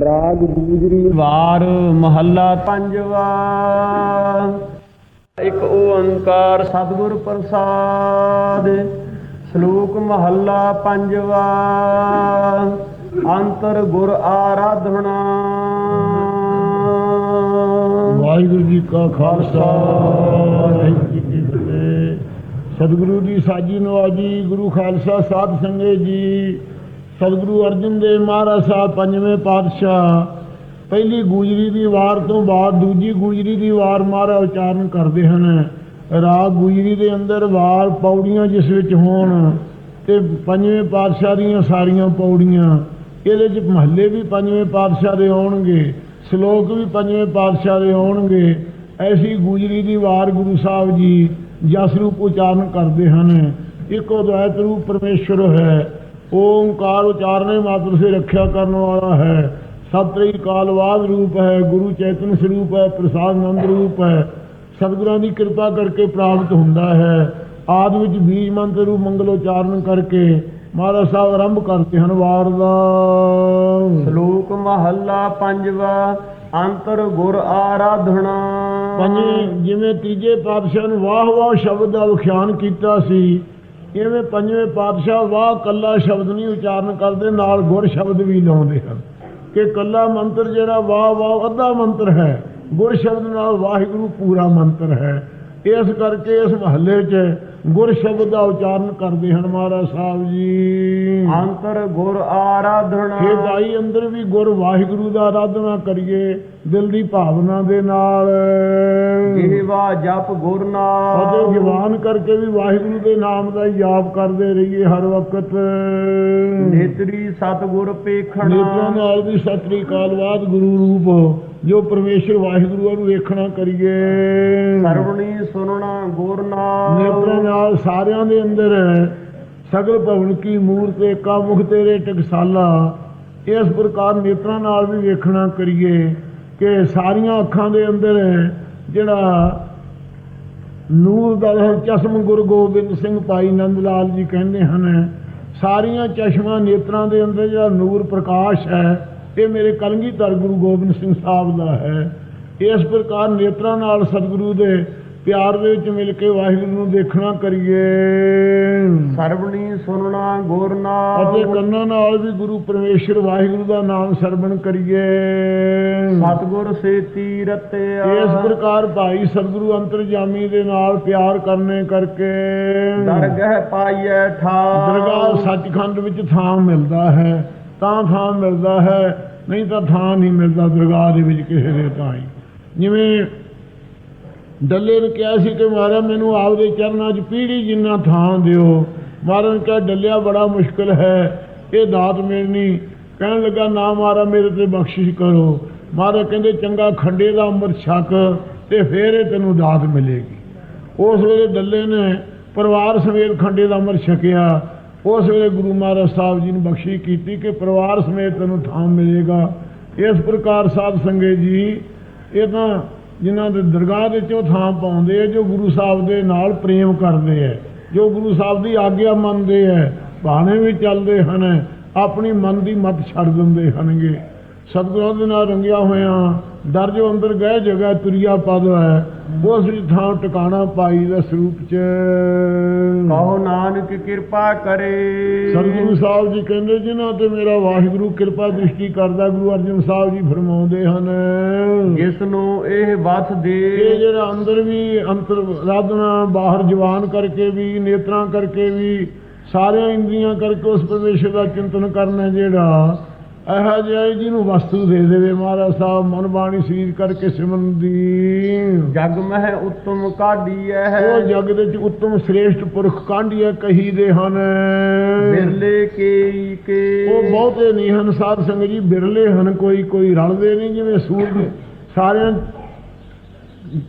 ਰਾਗ ਗੂਜਰੀ ਵਾਰ ਮਹੱਲਾ ਪੰਜਵਾ। ਇੱਕ ਓੰਕਾਰ ਸਤਿਗੁਰ ਪ੍ਰਸਾਦ ਸ਼ਲੋਕ ਮਹੱਲਾ ਪੰਜਵਾ। ਅੰਤਰ ਗੁਰ ਆਰਾਧਨਾ। ਵਾਹਿਗੁਰੂ ਜੀ ਕਾ ਖਾਲਸਾ ਵਾਹਿਗੁਰੂ ਜੀ ਕੀ ਫਤਿਹ। ਸਤਿਗੁਰੂ ਦੀ ਸਾਜੀ ਨਵਾਜੀ ਗੁਰੂ ਖਾਲਸਾ ਸਾਧ ਸੰਗਤ ਜੀ। ਸਤਿਗੁਰੂ ਅਰਜਨ ਦੇਵ ਮਹਾਰਾਜ ਸਾਹਿਬ ਪੰਜਵੇਂ ਪਾਤਸ਼ਾਹ, ਪਹਿਲੀ ਗੁਜਰੀ ਦੀ ਵਾਰ ਤੋਂ ਬਾਅਦ ਦੂਜੀ ਗੁਜਰੀ ਦੀ ਵਾਰ ਮਹਾਰਾਜ ਉਚਾਰਨ ਕਰਦੇ ਹਨ। ਰਾਗ ਗੁਜਰੀ ਦੇ ਅੰਦਰ ਵਾਰ ਪੌੜੀਆਂ ਜਿਸ ਵਿੱਚ ਹੋਣ ਤੇ ਪੰਜਵੇਂ ਪਾਤਸ਼ਾਹ ਦੀਆਂ ਸਾਰੀਆਂ ਪੌੜੀਆਂ, ਇਹਦੇ ਚ ਮਹੱਲੇ ਵੀ ਪੰਜਵੇਂ ਪਾਤਸ਼ਾਹ ਦੇ ਆਉਣਗੇ ਸ਼ਲੋਕ ਵੀ ਪੰਜਵੇਂ ਪਾਤਸ਼ਾਹ ਦੇ ਆਉਣਗੇ ਐਸੀ ਗੁਜਰੀ ਦੀ ਵਾਰ ਗੁਰੂ ਸਾਹਿਬ ਜੀ ਜਸ ਰੂਪ ਉਚਾਰਨ ਕਰਦੇ ਹਨ। ਇੱਕੋ ਦ્વੈਤ ਰੂਪ ਪਰਮੇਸ਼ਰ ਹੈ। ਓੰਕਾਰ ਉਚਾਰਨੇ ਮਾਤਰ ਸੇ ਰੱਖਿਆ ਕਰਨ ਵਾਲਾ ਹੈ। ਸਤਿ ਕਾਲਵਾਦ ਰੂਪ ਹੈ ਗੁਰੂ ਚੈਤਨ ਸਰੂਪ ਹੈ ਪ੍ਰਸਾਦ ਨੰਦ ਰੂਪ ਹੈ। ਸਤਿਗੁਰਾਂ ਦੀ ਕਿਰਪਾ ਕਰਕੇ ਪ੍ਰਾਪਤ ਹੁੰਦਾ ਹੈ। ਆਦ ਵਿੱਚ ਬੀਜ ਮੰਤਰ ਰੂਪ ਮੰਗਲ ਉਚਾਰਨ ਕਰਕੇ ਮਹਾਰਾਜ ਸਾਹਿਬ ਆਰੰਭ ਕਰਦੇ ਹਨ ਵਾਰ ਦਾ ਸ਼ਲੋਕ ਮਹੱਲਾ ਪੰਜਵਾ ਅੰਤਰ ਗੁਰ ਆਰਾਧਨਾ। ਪੰਜਵੇਂ ਜਿਵੇਂ ਤੀਜੇ ਪਾਤਸ਼ਾਹ ਨੂੰ ਵਾਹ ਵਾਹ ਸ਼ਬਦ ਦਾ ਵਿਖਿਆਨ ਕੀਤਾ ਸੀ ਇਵੇਂ ਪੰਜਵੇਂ ਪਾਤਸ਼ਾਹ ਵਾਹ ਕੱਲਾ ਸ਼ਬਦ ਨਹੀਂ ਉਚਾਰਨ ਕਰਦੇ ਨਾਲ ਗੁਰ ਸ਼ਬਦ ਵੀ ਲਾਉਂਦੇ ਹਨ। ਕਿ ਕੱਲਾ ਮੰਤਰ ਜਿਹੜਾ ਵਾਹ ਵਾਹ ਅੱਧਾ ਮੰਤਰ ਹੈ ਗੁਰ ਸ਼ਬਦ ਨਾਲ ਵਾਹਿਗੁਰੂ ਪੂਰਾ ਮੰਤਰ ਹੈ। ਇਸ ਕਰਕੇ ਇਸ ਮਹੱਲੇ 'ਚ ਗੁਰ ਸ਼ਬਦ ਦਾ ਉਚਾਰਨ ਕਰਦੇ ਹਨ ਮਹਾਰਾਜ ਸਾਹਿਬ ਜੀ। ਅੰਤਰ ਗੁਰ ਆਰਾਧਨਾ। ਕਿ ਭਾਈ ਅੰਦਰ ਵੀ ਗੁਰ ਵਾਹਿਗੁਰੂ ਦਾ ਆਰਾਧਨਾ ਕਰੀਏ। ਦਿਲ ਦੀ ਭਾਵਨਾ ਦੇ ਨਾਲ। ਜੀਵਾ ਜਪ ਗੁਰ ਅਤੇ ਨਾਮ ਜਵਾਨ ਕਰਕੇ ਵੀ ਵਾਹਿਗੁਰੂ ਦੇ ਨਾਮ ਦਾ ਜਾਪ ਕਰਦੇ ਰਹੀਏ ਹਰ ਵਕਤ। ਨੇਤਰੀ ਸਤਗੁਰ ਨੇਤਰਾਂ ਪੇਖਣਾ ਨਾਲ ਵੀ ਸਤਰੀ ਕਾਲਵਾਦ ਗੁਰੂ ਰੂਪ ਜੋ ਪਰਮੇਸ਼ਰ ਵਾਹਿਗੁਰੂ ਨੂੰ ਵੇਖਣਾ ਕਰੀਏ। ਸਰਵਣੀ ਸੁਨਣਾ ਗੁਰ ਨਾਮ ਨੇਤਰਾਂ ਨਾਲ ਸਾਰਿਆਂ ਦੇ ਅੰਦਰ ਸਗਲ ਭਵਨ ਕੀ ਮੂਰਤ ਏਕਾ ਮੁਖ ਤੇਰੇ ਟਕਸਾਲਾ ਇਸ ਪ੍ਰਕਾਰ ਨੇਤਰਾਂ ਨਾਲ ਵੀ ਵੇਖਣਾ ਕਰੀਏ। ਕਿ ਸਾਰੀਆਂ ਅੱਖਾਂ ਦੇ ਅੰਦਰ ਜਿਹੜਾ ਨੂਰ ਦਾ ਹੈ ਚਸ਼ਮ ਗੁਰੂ ਗੋਬਿੰਦ ਸਿੰਘ ਭਾਈ ਨੰਦ ਲਾਲ ਜੀ ਕਹਿੰਦੇ ਹਨ, ਸਾਰੀਆਂ ਚਸ਼ਮਾਂ ਨੇਤਰਾਂ ਦੇ ਅੰਦਰ ਜਿਹੜਾ ਨੂਰ ਪ੍ਰਕਾਸ਼ ਹੈ, ਇਹ ਮੇਰੇ ਕਲਗੀਧਰ ਗੁਰੂ ਗੋਬਿੰਦ ਸਿੰਘ ਸਾਹਿਬ ਦਾ ਹੈ। ਇਸ ਪ੍ਰਕਾਰ ਨੇਤਰਾਂ ਨਾਲ ਸਤਿਗੁਰੂ ਦੇ ਪਿਆਰ ਦੇ ਵਿੱਚ ਮਿਲ ਕੇ ਵਾਹਿਗੁਰੂ ਨੂੰ ਦੇਖਣਾ ਕਰੀਏ। ਸਰਵਣੀ ਸੁਨਣਾ ਗੁਰ ਅਤੇ ਕੰਨਾਂ ਨਾਲ ਵੀ ਗੁਰੂ ਪਰਮੇਸ਼ਰ ਵਾਹਿਗੁਰੂ ਦਾ ਨਾਮ ਸਰਵਣ ਕਰੀਏ। ਸਤਗੁਰ ਸੇ ਤੀਰਤਿਆ ਇਸ ਪ੍ਰਕਾਰ ਭਾਈ ਸਤਿਗੁਰੂ ਅੰਤਰਜਾਮੀ ਦੇ ਨਾਲ ਪਿਆਰ ਕਰਨੇ ਕਰਕੇ ਦਰਗਹਿ ਪਾਈਐ ਠਾਰ ਦਰਗਾਹ ਸੱਚਖੰਡ ਵਿੱਚ ਥਾਂ ਮਿਲਦਾ ਹੈ ਤਾਂ ਥਾਂ ਮਿਲਦਾ ਹੈ ਨਹੀਂ ਤਾਂ ਥਾਂ ਨਹੀਂ ਮਿਲਦਾ ਦਰਗਾਹ ਦੇ ਵਿੱਚ ਕਿਸੇ ਦੇ ਤਾਂ ਹੀ। ਜਿਵੇਂ ਡੱਲੇ ਨੇ ਕਿਹਾ ਸੀ ਕਿ ਮਹਾਰਾਜ, ਮੈਨੂੰ ਆਪਦੇ ਚਰਨਾਂ 'ਚ ਪੀੜੀ ਜਿੰਨਾ ਥਾਂ ਦਿਓ। ਮਹਾਰਾਜ ਨੇ ਕਿਹਾ, ਡੱਲਿਆ ਬੜਾ ਮੁਸ਼ਕਲ ਹੈ, ਇਹ ਦਾਤ ਮਿਲਣੀ ਕਹਿਣ ਲੱਗਾ, ਨਾ ਮਹਾਰਾ ਮੇਰੇ ਤੇ ਬਖਸ਼ਿਸ਼ ਕਰੋ। ਮਹਾਰਾਜ ਕਹਿੰਦੇ, ਚੰਗਾ ਖੰਡੇ ਦਾ ਅੰਮ੍ਰਿਤ ਛਕ ਤੇ ਫੇਰ ਇਹ ਤੈਨੂੰ ਦਾਤ ਮਿਲੇਗੀ। ਉਸ ਵੇਲੇ ਡੱਲੇ ਨੇ ਪਰਿਵਾਰ ਸਮੇਤ ਖੰਡੇ ਦਾ ਅੰਮ੍ਰਿਤ ਛਕਿਆ। ਉਸ ਵੇਲੇ ਗੁਰੂ ਮਹਾਰਾਜ ਸਾਹਿਬ ਜੀ ਨੇ ਬਖਸ਼ੀ ਕੀਤੀ ਕਿ ਪਰਿਵਾਰ ਸਮੇਤ ਤੈਨੂੰ ਥਾਂ ਮਿਲੇਗਾ। ਇਸ ਪ੍ਰਕਾਰ ਸਾਧ ਸੰਗਤ ਜੀ, ਇਹ ਤਾਂ ਜਿਨ੍ਹਾਂ ਦੇ ਦਰਗਾਹ ਦੇ ਚੋਂ ਥਾਂ ਪਾਉਂਦੇ ਆ, ਜੋ ਗੁਰੂ ਸਾਹਿਬ ਦੇ ਨਾਲ ਪ੍ਰੇਮ ਕਰਦੇ ਆ, ਜੋ ਗੁਰੂ ਸਾਹਿਬ ਦੀ ਆਗਿਆ ਮੰਨਦੇ ਆ, ਬਾਣੇ ਵੀ ਚੱਲਦੇ ਹਨ, ਆਪਣੀ ਮਨ ਦੀ ਮਤ ਛੱਡ ਦਿੰਦੇ ਹਨਗੇ ਸਤਿਗੁਰਾਂ ਦੇ ਨਾਲ ਰੰਗਿਆ ਹੋਇਆਂ ਦਰ ਜੋ ਅੰਦਰ ਗਏ ਜਗ੍ਹਾ ਤੁਰਿਆ ਪਦ ਹੈ। ਉਸ ਥਾਂ ਟਿਕਾਣਾ ਪਾਈ ਦਾ ਸਰੂਪ ਚ। ਕਹੋ ਨਾਨਕ ਕਿਰਪਾ ਕਰੇ। ਸਤਿਗੁਰੂ ਸਾਹਿਬ ਜੀ ਕਹਿੰਦੇ ਜਿਨ੍ਹਾਂ ਤੇ ਮੇਰਾ ਵਾਹਿਗੁਰੂ ਕਿਰਪਾ ਦ੍ਰਿਸ਼ਟੀ ਕਰਦਾ ਗੁਰੂ ਅਰਜਨ ਸਾਹਿਬ ਜੀ ਫਰਮਾਉਂਦੇ ਹਨ। ਜਿਸ ਨੂੰ ਇਹ ਵਸ ਇਹ ਦੇ ਜਿਹੜਾ ਅੰਦਰ ਵੀ ਅੰਤਰ ਰਾਧਨਾ ਬਾਹਰ ਜਵਾਨ ਕਰਕੇ ਵੀ ਨੇਤਰਾਂ ਕਰਕੇ ਵੀ ਸਾਰਿਆਂ ਇੰਦਰੀਆਂ ਕਰਕੇ ਉਸ ਪਰਮੇਸ਼ਰ ਦਾ ਚਿੰਤਨ ਕਰਨਾ ਜਿਹੜਾ ਇਹੋ ਜਿਹਾ ਜਿਹਨੂੰ ਵਸਤੂ ਦੇ ਦੇਵੇ ਮਹਾਰਾਜ ਸਾਹਿਬ ਮਨ ਬਾਣੀ ਸਰੀਰ ਕਰਕੇ ਸਿਮਰਨ ਦੀ। ਜਗ ਮਹਿ ਉਤਮ ਕਾਢੀਐ। ਉਹ ਜਗ ਦੇ ਵਿੱਚ ਉੱਤਮ ਸ੍ਰੇਸ਼ਟ ਪੁਰਖ ਕਾਂਢੀਆਂ ਕਹੀ ਦੇ ਹਨ। ਬਿਰਲੇ ਕੇ ਕੇ। ਉਹ ਬਹੁਤੇ ਨਹੀਂ ਹਨ ਸਾਧ ਸੰਗਤ ਜੀ ਬਿਰਲੇ ਹਨ ਕੋਈ ਕੋਈ ਰਲਦੇ ਨਹੀਂ ਜਿਵੇਂ ਸੂਰਜ ਸਾਰਿਆਂ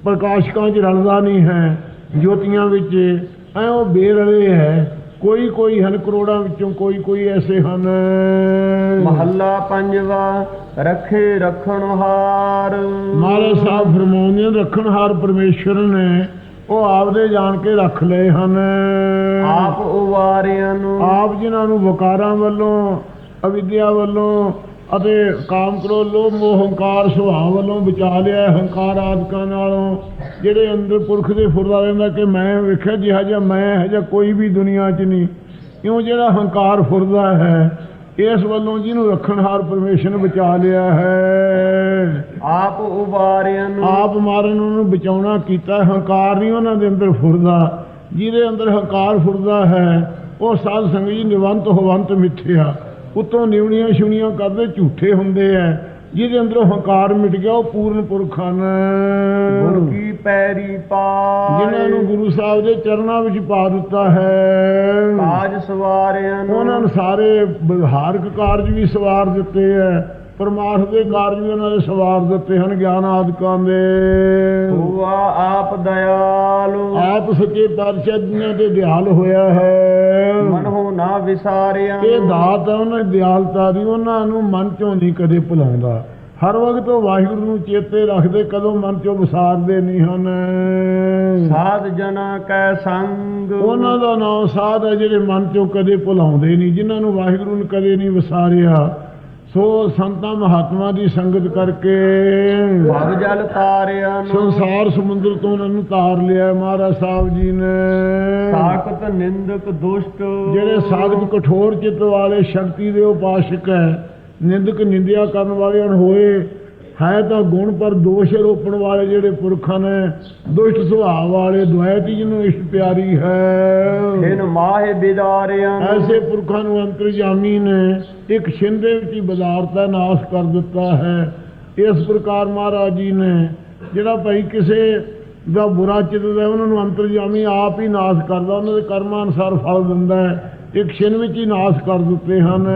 ਪ੍ਰਕਾਸ਼ਕਾਂ 'ਚ ਰਲਦਾ ਨਹੀਂ ਹੈ ਜੋਤੀਆਂ ਵਿੱਚ। ਐ ਉਹ ਬੇਰਲੇ ਹੈ। ਕੋਈ ਕੋਈ ਹਨ ਕਰੋੜਾਂ ਵਿੱਚੋਂ ਕੋਈ ਕੋਈ ਐਸੇ ਹਨ। ਮਹੱਲਾ ਪੰਜਵਾ ਰਖੇ ਰਖਣ ਹਾਰ। ਮਹਾਰਾਜ ਸਾਹਿਬ ਫਰਮਾਉਂਦੇ ਹਨ ਰੱਖਣਹਾਰ ਪਰਮੇਸ਼ਰ ਨੇ ਉਹ ਆਪਦੇ ਜਾਣ ਕੇ ਰੱਖ ਲਏ ਹਨ। ਆਪ ਉਵਾਰਿਆਂ ਨੂੰ ਆਪ ਜਿਨ੍ਹਾਂ ਨੂੰ ਵਕਾਰਾਂ ਵੱਲੋਂ ਅਵਿਦਿਆ ਵੱਲੋਂ ਅਤੇ ਕਾਮ ਕ੍ਰੋਧ ਲੋਭ ਮੋਹ ਹੰਕਾਰ ਸੁਭਾਅ ਵੱਲੋਂ ਬਚਾ ਲਿਆ ਹੰਕਾਰ ਆਦਿਕਾਂ ਨਾਲੋਂ। ਜਿਹੜੇ ਅੰਦਰ ਪੁਰਖ ਦੇ ਫੁਰਦਾ ਰਹਿੰਦਾ ਕਿ ਮੈਂ ਵੇਖਿਆ ਜਿਹਾ ਜਿਹਾ ਮੈਂ ਹੈ ਜਾਂ ਕੋਈ ਵੀ ਦੁਨੀਆ 'ਚ ਨਹੀਂ। ਕਿਉਂ ਜਿਹੜਾ ਹੰਕਾਰ ਫੁਰਦਾ ਹੈ ਇਸ ਵੱਲੋਂ ਜਿਹਨੂੰ ਰੱਖਣਹਾਰ ਪਰਮੇਸ਼ਰ ਨੇ ਬਚਾ ਲਿਆ ਹੈ। ਆਪ ਉਬਾਰਿਆਂ ਨੂੰ ਆਪ ਮਾਰਨ ਉਹਨੂੰ ਬਚਾਉਣਾ ਕੀਤਾ ਹੰਕਾਰ ਨਹੀਂ ਉਹਨਾਂ ਦੇ ਅੰਦਰ ਫੁਰਦਾ। ਜਿਹਦੇ ਅੰਦਰ ਹੰਕਾਰ ਫੁਰਦਾ ਹੈ ਉਹ ਸਾਧ ਸੰਗਤ ਜੀ ਨਿਵੰਤ ਹੋਵੰਤ ਮਿੱਥਿਆ। ਉਤੋਂ ਨਿਵਣੀਆਂ ਛੁਣੀਆਂ ਕਰਦੇ ਝੂਠੇ ਹੁੰਦੇ ਆ ਜਿਹਦੇ ਅੰਦਰੋਂ ਹੰਕਾਰ ਮਿਟ ਗਿਆ ਉਹ ਪੂਰਨ ਪੁਰਖ ਹਨ। ਗੁਰ ਕੀ ਪੈਰੀ ਪਾਏ ਜਿਨ੍ਹਾਂ ਨੂੰ ਗੁਰੂ ਸਾਹਿਬ ਦੇ ਚਰਨਾਂ ਵਿੱਚ ਪਾ ਦਿੱਤਾ ਹੈ। ਕਾਜ ਸਵਾਰਿਆਂ ਨੂੰ। ਉਹਨਾਂ ਨੂੰ ਸਾਰੇ ਵਿਵਹਾਰਕ ਕਾਰਜ ਵੀ ਸਵਾਰ ਦਿੱਤੇ ਐ। ਪਰਮਾਰਥ ਦੇ ਕਾਰਜ ਵੀ ਉਹਨਾਂ ਦੇ ਸਵਾਰ ਦਿੱਤੇ ਹਨ ਗਿਆਨ ਆਦਿਕਾਂ ਦੇ। ਹੋਆ ਆਪ ਦਇਆਲੂ। ਆਪ ਸੱਚੇ ਪਾਤਸ਼ਾਹ ਤੇ ਦਿਆਲ ਹੋਇਆ ਹੈ। ਨਾ ਵਿਸਾਰਿਆਂ ਇਹ। ਦਾਤ ਹੈ ਉਹਨਾਂ ਦੀ ਦਿਆਲਤਾ ਦੀ ਉਹਨਾਂ ਨੂੰ ਮਨ ਚੋਂ ਨਹੀਂ ਕਦੇ ਭੁਲਾਉਂਦਾ। ਹਰ ਵਕਤ ਉਹ ਵਾਹਿਗੁਰੂ ਨੂੰ ਚੇਤੇ ਰੱਖਦੇ ਕਦੋਂ ਮਨ ਚੋਂ ਵਿਸਾਰਦੇ ਨਹੀਂ ਹਨ। ਸਾਧ ਜਨਾ ਕੈ ਸੰਗ। ਉਹਨਾਂ ਦਾ ਨਾਮ ਸਾਧ ਹੈ ਜਿਹੜੇ ਮਨ ਚੋਂ ਕਦੇ ਭੁਲਾਉਂਦੇ ਨਹੀਂ ਜਿਨ੍ਹਾਂ ਨੂੰ ਵਾਹਿਗੁਰੂ ਨੇ ਕਦੇ ਨਹੀਂ ਵਿਸਾਰਿਆ। ਸੋ ਸੰਤਾਂ ਮਹਾਤਮਾ ਦੀ ਸੰਗਤ ਕਰਕੇ ਭਵ ਜਲ ਤਾਰਿਆਂ ਨੂੰ ਸੰਸਾਰ ਸਮੁੰਦਰ ਤੋਂ ਉਹਨਾਂ ਨੂੰ ਤਾਰ ਲਿਆ ਮਹਾਰਾਜ ਸਾਹਿਬ ਜੀ ਨੇ। ਸਾਖਤ ਨਿੰਦਕ ਦੁਸ਼ਟ। ਜਿਹੜੇ ਸਾਧਕ ਕਠੋਰ ਚਿੱਤ ਵਾਲੇ ਸ਼ਕਤੀ ਦੇ ਉਪਾਸ਼ਕ ਹੈ ਨਿੰਦਕ ਨਿੰਦਿਆ ਕਰਨ ਵਾਲੇ ਹਨ ਹੋਏ ਹੈ ਤਾਂ ਗੁਣ ਪਰ ਦੋਸ਼ ਰੋਪਣ ਵਾਲੇ ਜਿਹੜੇ ਪੁਰਖਾਂ ਨੇ ਦੁਸ਼ਟ ਸੁਭਾਅ ਵਾਲੇ ਦੁਆਇਤੀ ਜਿਹਨੂੰ ਇਸ਼ਟ ਪਿਆਰੀ ਹੈ। ਮਾਹੇ ਬਿਦਾਰਿਆਂ ਐਸੇ ਪੁਰਖਾਂ ਨੂੰ ਅੰਤਰਜਾਮੀ ਨੇ ਇੱਕ ਛਿੰਦੇ ਵਿੱਚ ਹੀ ਬਜ਼ਾਰਤਾ ਨਾਸ਼ ਕਰ ਦਿੱਤਾ ਹੈ। ਇਸ ਪ੍ਰਕਾਰ ਮਹਾਰਾਜ ਜੀ ਨੇ ਜਿਹੜਾ ਭਾਈ ਕਿਸੇ ਦਾ ਬੁਰਾ ਚਿੱਤਦਾ ਹੈ, ਉਹਨਾਂ ਨੂੰ ਅੰਤਰਜਾਮੀ ਆਪ ਹੀ ਨਾਸ਼ ਕਰਦਾ ਉਹਨਾਂ ਦੇ ਕਰਮਾਂ ਅਨੁਸਾਰ ਫਲ ਦਿੰਦਾ ਹੈ। ਇੱਕ ਛਿਨ ਵਿੱਚ ਹੀ ਨਾਸ਼ ਕਰ ਦਿੱਤੇ ਹਨ।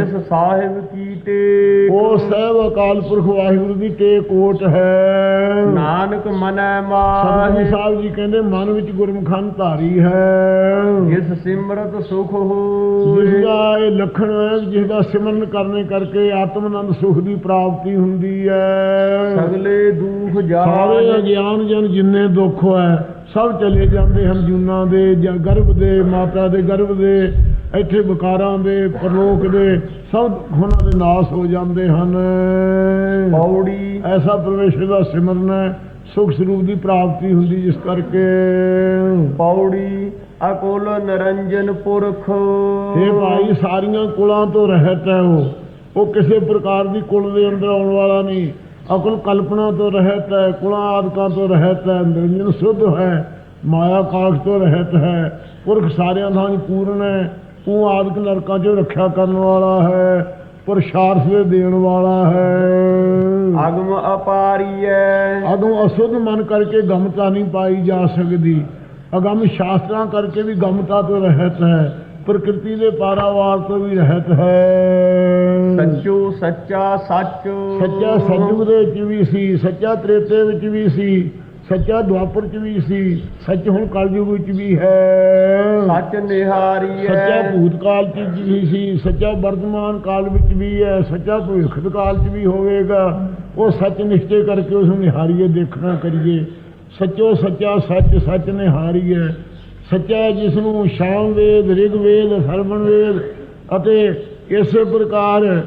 ਇਸ ਸਾਹਿਬ ਕੀ ਤੇ ਉਹ ਸਹਿਬ ਅਕਾਲ ਪੁਰਖ ਵਾਹਿਗੁਰੂ ਦੀ ਟੇਕ ਓਟ ਹੈ। ਨਾਨਕ ਮਨੈ ਮਾਹੇ। ਸਾਹਿਬ ਜੀ ਕਹਿੰਦੇ ਮਨ ਵਿੱਚ ਗੁਰਮਖਾਨ ਧਾਰੀ ਹੈ। ਜਿਸ ਸਿਮਰਤ ਸੁਖ ਜਿਸ ਹੋਏ ਦਾ ਇਹ ਲੱਖਣ ਹੈ ਜਿਸ ਦਾ ਸਿਮਰਨ ਕਰਨੇ ਕਰਕੇ ਆਤਮ ਆਨੰਦ ਸੁਖ ਦੀ ਪ੍ਰਾਪਤੀ ਹੁੰਦੀ ਹੈ। ਸਗਲੇ ਦੁਖ ਸਾਰੇ ਜਾਏ ਅਗਿਆਨ ਜਨ ਜਿੰਨੇ ਦੁੱਖ ਹੈ ਸਭ ਚਲੇ ਜਾਂਦੇ ਹਨ ਜੂਨਾਂ ਦੇ ਜਾਂ ਗਰਭ ਦੇ ਮਾਤਾ ਦੇ ਗਰਭ ਦੇ ਇੱਥੇ ਵਿਕਾਰਾਂ ਦੇ ਪਰਲੋਕ ਦੇ ਸਭ ਉਹਨਾਂ ਦੇ ਨਾਸ ਹੋ ਜਾਂਦੇ ਹਨ। ਪੌੜੀ। ਐਸਾ ਪਰਮੇਸ਼ਰ ਦਾ ਸਿਮਰਨ ਹੈ ਸੁਖ ਸਰੂਪ ਦੀ ਪ੍ਰਾਪਤੀ ਹੁੰਦੀ ਜਿਸ ਕਰਕੇ। ਪੌੜੀ ਅਕੁਲ ਨਰੰਜਨ ਪੁਰਖ। ਇਹ ਭਾਈ ਸਾਰੀਆਂ ਕੁਲਾਂ ਤੋਂ ਰਹਿਤ ਹੈ ਉਹ। ਉਹ ਕਿਸੇ ਪ੍ਰਕਾਰ ਦੀ ਕੁਲ ਦੇ ਅੰਦਰ ਆਉਣ ਵਾਲਾ ਨਹੀਂ। ਅਕਲ ਕਲਪਨਾ ਤੋਂ ਰਹਿਤ ਹੈ ਕੁਲਾਂ ਆਦਿਕਾਂ ਤੋਂ ਰਹਿਤ ਹੈ ਨਿਰੰਜਨ ਸੁਧ ਹੈ ਮਾਇਆ ਕਾਸ਼ ਤੋਂ ਰਹਿਤ ਹੈ। ਪੁਰਖ ਸਾਰਿਆਂ ਦਾ ਹੀ ਪੂਰਨ ਹੈ। ਉਹ ਆਦਿਕ ਨਰਕਾਂ ਚੋਂ ਰੱਖਿਆ ਕਰਨ ਵਾਲਾ ਹੈ ਪੁਰਸ਼ਾਰਥ ਦੇ ਦੇਣ ਵਾਲਾ ਹੈ। ਅਗਮ ਅਪਾਰੀਐ। ਅਦੋਂ ਅਸੁੱਧ ਮਨ ਕਰਕੇ ਗਮਤਾ ਨਹੀਂ ਪਾਈ ਜਾ ਸਕਦੀ। ਅਗਮ ਸ਼ਾਸਤਰਾਂ ਕਰਕੇ ਵੀ ਗਮਤਾ ਤੋਂ ਰਹਿਤ ਹੈ ਪ੍ਰਕਿਰਤੀ ਦੇ ਪਾਰਾਵਾਰ ਤੋਂ ਵੀ ਰਹਿਤ ਹੈ। ਸੱਚੋ ਸੱਚਾ ਸੱਚ। ਸੱਚਾ ਸਤਿਯੁਗ ਦੇ ਵਿੱਚ ਵੀ ਸੀ ਸੱਚਾ ਤ੍ਰੇਤੇ ਵਿੱਚ ਵੀ ਸੀ ਸੱਚਾ ਦੁਆਪਰ ਚ ਵੀ ਸੀ ਸੱਚ ਹੁਣ ਕਲਯੁਗ ਵਿੱਚ ਵੀ ਹੈ। ਸੱਚ ਨਿਹਾਰੀਐ। ਸੱਚਾ ਭੂਤਕਾਲ ਚ ਵੀ ਸੀ ਸੱਚਾ ਵਰਤਮਾਨ ਕਾਲ ਵਿੱਚ ਵੀ ਹੈ ਸੱਚਾ ਭਵਿੱਖਤ ਕਾਲ ਚ ਵੀ ਹੋਵੇਗਾ। ਉਹ ਸੱਚ ਨਿਸ਼ਚੈ ਕਰਕੇ ਉਸ ਨੂੰ ਨਿਹਾਰੀਏ ਦੇਖਣਾ ਕਰੀਏ। ਸੱਚੋ ਸੱਚਾ ਸੱਚ ਸੱਚ ਨਿਹਾਰੀਏ ਸੱਚਾ ਹੈ ਜਿਸ ਨੂੰ ਸ਼ਾਮ ਵੇਦ ਰਿਗ ਵੇਦ ਸਰਵਣ ਵੇਦ ਅਤੇ ਇਸੇ ਪ੍ਰਕਾਰ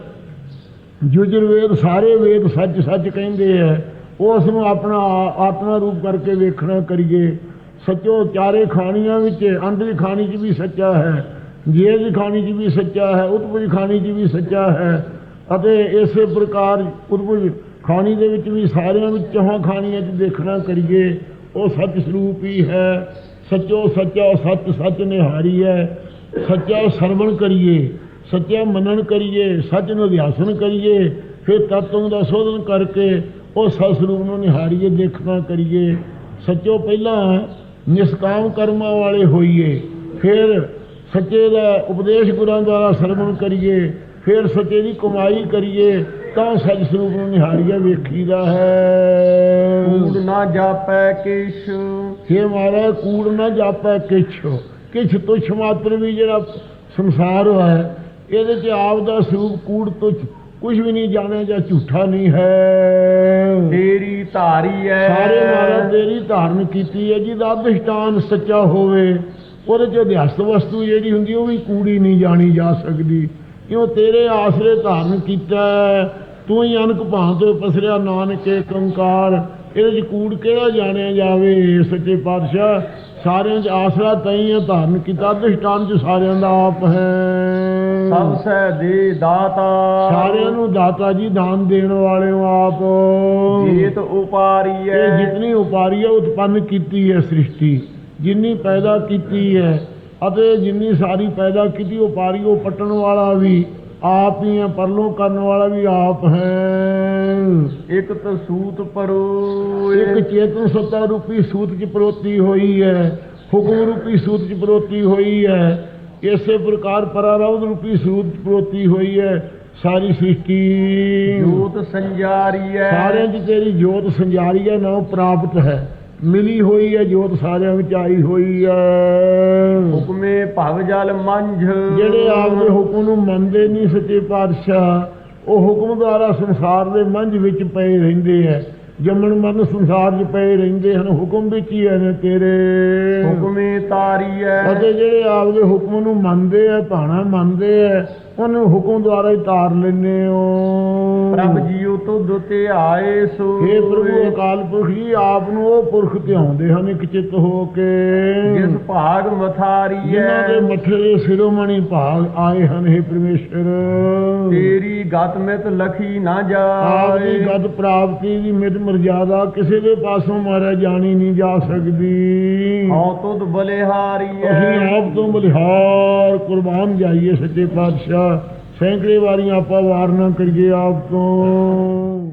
ਜੁਜੁਰਵੇਦ ਸਾਰੇ ਵੇਦ ਸੱਚ ਸੱਚ ਕਹਿੰਦੇ ਆ, ਉਸ ਨੂੰ ਆਪਣਾ ਆ- ਆਤਮਾ ਰੂਪ ਕਰਕੇ ਵੇਖਣਾ ਕਰੀਏ। ਸੱਚੋ ਚਾਰੇ ਖਾਣੀਆਂ ਵਿੱਚ ਅੰਡ ਦੀ ਖਾਣੀ 'ਚ ਵੀ ਸੱਚਾ ਹੈ ਜੇਲ੍ਹ ਦੀ ਖਾਣੀ 'ਚ ਵੀ ਸੱਚਾ ਹੈ, ਉਤਪਜ ਖਾਣੀ 'ਚ ਵੀ ਸੱਚਾ ਹੈ ਅਤੇ ਇਸੇ ਪ੍ਰਕਾਰ ਉਤਪਜ ਖਾਣੀ ਦੇ ਵਿੱਚ ਵੀ ਸਾਰਿਆਂ ਵਿੱਚ ਚੌਹਾਂ ਖਾਣੀਆਂ 'ਚ ਦੇਖਣਾ ਕਰੀਏ, ਉਹ ਸੱਚ ਸਰੂਪ ਹੀ ਹੈ। ਸੱਚੋ ਸੱਚਾ ਸੱਚ ਸੱਚ ਨਿਹਾਰੀ ਹੈ। ਸੱਚਾ ਸਰਵਣ ਕਰੀਏ। ਸੱਚਾ ਮੰਨਣ ਕਰੀਏ ਸੱਚ ਨੂੰ ਅਧਿਆਸਨ ਕਰੀਏ ਫਿਰ ਤਤਵ ਦਾ ਸੋਧਨ ਕਰਕੇ ਉਹ ਸਤ ਸਰੂਪ ਨੂੰ ਨਿਹਾਰੀਏ ਦੇਖਣਾ ਕਰੀਏ। ਸੱਚੋ ਪਹਿਲਾਂ ਨਿਸ਼ਕਾਮ ਕਰਮਾਂ ਵਾਲੇ ਹੋਈਏ ਫਿਰ ਸੱਚੇ ਦਾ ਉਪਦੇਸ਼ ਗੁਰਾਂ ਦੁਆਰਾ ਸਰਵਣ ਕਰੀਏ ਫਿਰ ਸੱਚੇ ਦੀ ਕਮਾਈ ਕਰੀਏ ਤਾਂ ਸੱਚ ਸਰੂਪ ਨੂੰ ਨਿਹਾਰੀਏ ਵੇਖੀਦਾ ਹੈ। ਕੂੜ ਨਾ ਜਾਪੈ ਕਿਛ। हे ਮਹਾਰਾਜ ਕੂੜ ਨਾ ਜਾਪੈ ਕਿਛ। ਕਿਛ ਤੁਛ ਮਾਤਰ ਵੀ ਜਿਹੜਾ ਸੰਸਾਰ ਹੈ ਇਹਦੇ ਚ ਆਪ ਦਾ ਸਰੂਪ ਕੂੜ ਤੁਛ ਕੁਝ ਵੀ ਨਹੀਂ ਜਾਣਿਆ ਜਾਂ ਝੂਠਾ ਨਹੀਂ ਹੈ। ਤੇਰੀ ਧਾਰੀ ਐ ਸਾਰੇ ਮਹਾਰਾਜ ਤੇਰੀ ਧਾਰਨ ਕੀਤੀ ਹੈ ਜਿਹਦਾ ਅਧਿਸ਼ਟਾਨ ਸੱਚਾ ਹੋਵੇ ਉਹਦੇ ਚ ਅਧਿਆਸਤ ਵਸਤੂ ਜਿਹੜੀ ਹੁੰਦੀ ਉਹ ਵੀ ਕੂੜੀ ਨਹੀਂ ਜਾਣੀ ਜਾ ਸਕਦੀ। ਕਿਉਂ ਤੇਰੇ ਆਸਰੇ ਧਾਰਨ ਕੀਤਾ ਹੈ। ਤੂੰ ਹੀ ਅਨਕ ਭਾਂਤ ਪਸਰਿਆ ਨਾਨਕੇ ਕੰਕਾਰ ਇਹਦੇ ਚ ਕੂੜ ਕਿਹੜਾ ਜਾਣਿਆ ਜਾਵੇ ਸੱਚੇ ਪਾਤਸ਼ਾਹ? ਸਾਰਿਆਂ 'ਚ ਆਸਰਾ ਤਈ ਹੈ ਧਾਰਨ ਕੀਤਾ ਦ੍ਰਿਸ਼ਟਾਨ 'ਚ ਸਾਰਿਆਂ ਦਾ ਆਪ ਹੈ। ਸਭ ਸਹਿ ਦੇ ਦਾਤਾ। ਸਾਰਿਆਂ ਨੂੰ ਦਾਤਾ ਜੀ ਦਾਨ ਦੇਣ ਵਾਲੇ ਹੋ ਆਪ। ਜੀਤ ਉਪਾਰੀਐ। ਇਹ ਜਿਤਨੀ ਉਪਾਰੀ ਹੈ ਉਤਪੰਨ ਕੀਤੀ ਹੈ ਸ੍ਰਿਸ਼ਟੀ। ਜਿੰਨੀ ਪੈਦਾ ਕੀਤੀ ਹੈ ਅਤੇ ਜਿੰਨੀ ਸਾਰੀ ਪੈਦਾ ਕੀਤੀ ਉਪਾਰੀ ਉਹ ਪਟਣ ਵਾਲਾ ਵੀ ਆਪ ਹੀ ਹੈ ਪਰਲੋਂ ਕਰਨ ਵਾਲਾ ਵੀ ਆਪ ਹੈ। ਇਕ ਤਸੂਤ ਪਰੋਏ ਇੱਕ ਚੇਤਨ ਸੱਤਾ ਰੂਪੀ ਸੂਤ ਚ ਪਰੋਤੀ ਹੋਈ ਹੈ ਹੁਕਮ ਰੂਪੀ ਸੂਤ ਚ ਪਰੋਤੀ ਹੋਈ ਹੈ। ਇਸੇ ਪ੍ਰਕਾਰ ਪਰਾਰਵ ਰੂਪੀ ਸੂਤ ਪਰੋਤੀ ਹੋਈ ਹੈ ਸਾਰੀ ਸ੍ਰਿਸ਼ਟੀ। ਜੋਤ ਸੰਜਾਰੀਐ ਸਾਰਿਆਂ 'ਚ ਤੇਰੀ ਜੋਤ ਸੰਜਾਰੀ ਹੈ ਨਾ ਪ੍ਰਾਪਤ ਹੈ। ਮਿਲੀ ਹੋਈ ਹੈ ਜੋਤ ਸਾਰਿਆਂ ਵਿੱਚ ਆਈ ਹੋਈ ਹੈ। ਹੁਕਮੇ ਭਵ ਜਲ ਮੰਝ। ਜਿਹੜੇ ਆਪਦੇ ਹੁਕਮ ਨੂੰ ਮੰਨਦੇ ਨਹੀਂ ਸੱਚੇ ਪਾਤਸ਼ਾਹ ਉਹ ਹੁਕਮ ਦੁਆਰਾ ਸੰਸਾਰ ਦੇ ਮੰਝ ਵਿੱਚ ਪਏ ਰਹਿੰਦੇ ਹੈ। ਜੰਮਣ ਮਰਨ ਸੰਸਾਰ 'ਚ ਪਏ ਰਹਿੰਦੇ ਹਨ ਹੁਕਮ ਵਿੱਚ ਹੀ ਹੈ ਨੇ ਤੇਰੇ। ਹੁਕਮੇ ਤਾਰੀਐ ਅਤੇ ਜਿਹੜੇ ਆਪਦੇ ਹੁਕਮ ਨੂੰ ਮੰਨਦੇ ਆ ਭਾਣਾ ਮੰਨਦੇ ਆ ਉਹਨੂੰ ਹੁਕਮ ਦੁਆਰਾ ਹੀ ਤਾਰ ਲੈਂਦੇ ਹੋ। ਪ੍ਰਭ ਜੀਉ ਤੁਧ ਤੇ ਆਏ ਸੋ हे ਪ੍ਰਭੂ ਅਕਾਲ ਪੁਰਖ ਜੀ ਆਪ ਨੂੰ ਉਹ ਪੁਰਖ ਧਿਆਉਂਦੇ ਹਨ ਇੱਕ ਚਿੱਤ ਹੋ ਕੇ। ਜਿਸ ਭਾਗ ਮਥਾਰੀਐ ਜਿਨ੍ਹਾਂ ਦੇ ਮੱਥੇ ਦੇ ਸਿਰੋਮਣੀ ਭਾਗ ਆਏ ਹਨ हे ਪਰਮੇਸ਼ਰ। ਤੇਰੀ ਗਤ ਮਿਤ ਲਖੀ ਨਾ ਆਪ ਦੀ ਜਾਏ। ਗਤ ਪ੍ਰਾਪਤੀ ਦੀ ਮਿਤ ਮਰਜ਼ਾਦਾ ਕਿਸੇ ਦੇ ਪਾਸੋਂ ਮਾਰਿਆ ਜਾਣੀ ਨਹੀਂ ਜਾ ਸਕਦੀ। ਹਉ ਤੁਧ ਅਸੀਂ ਬਲਿਹਾਰੀਐ ਆਪ ਤੋਂ ਬਲਿਹਾਰ ਕੁਰਬਾਨ ਜਾਈਏ ਸੱਚੇ ਪਾਤਸ਼ਾਹ। ਸੈਂਕੜੇ ਵਾਰੀ ਆਪਾਂ ਵਾਰ ਨਾ ਕਰੀਏ ਆਪ ਤੋਂ।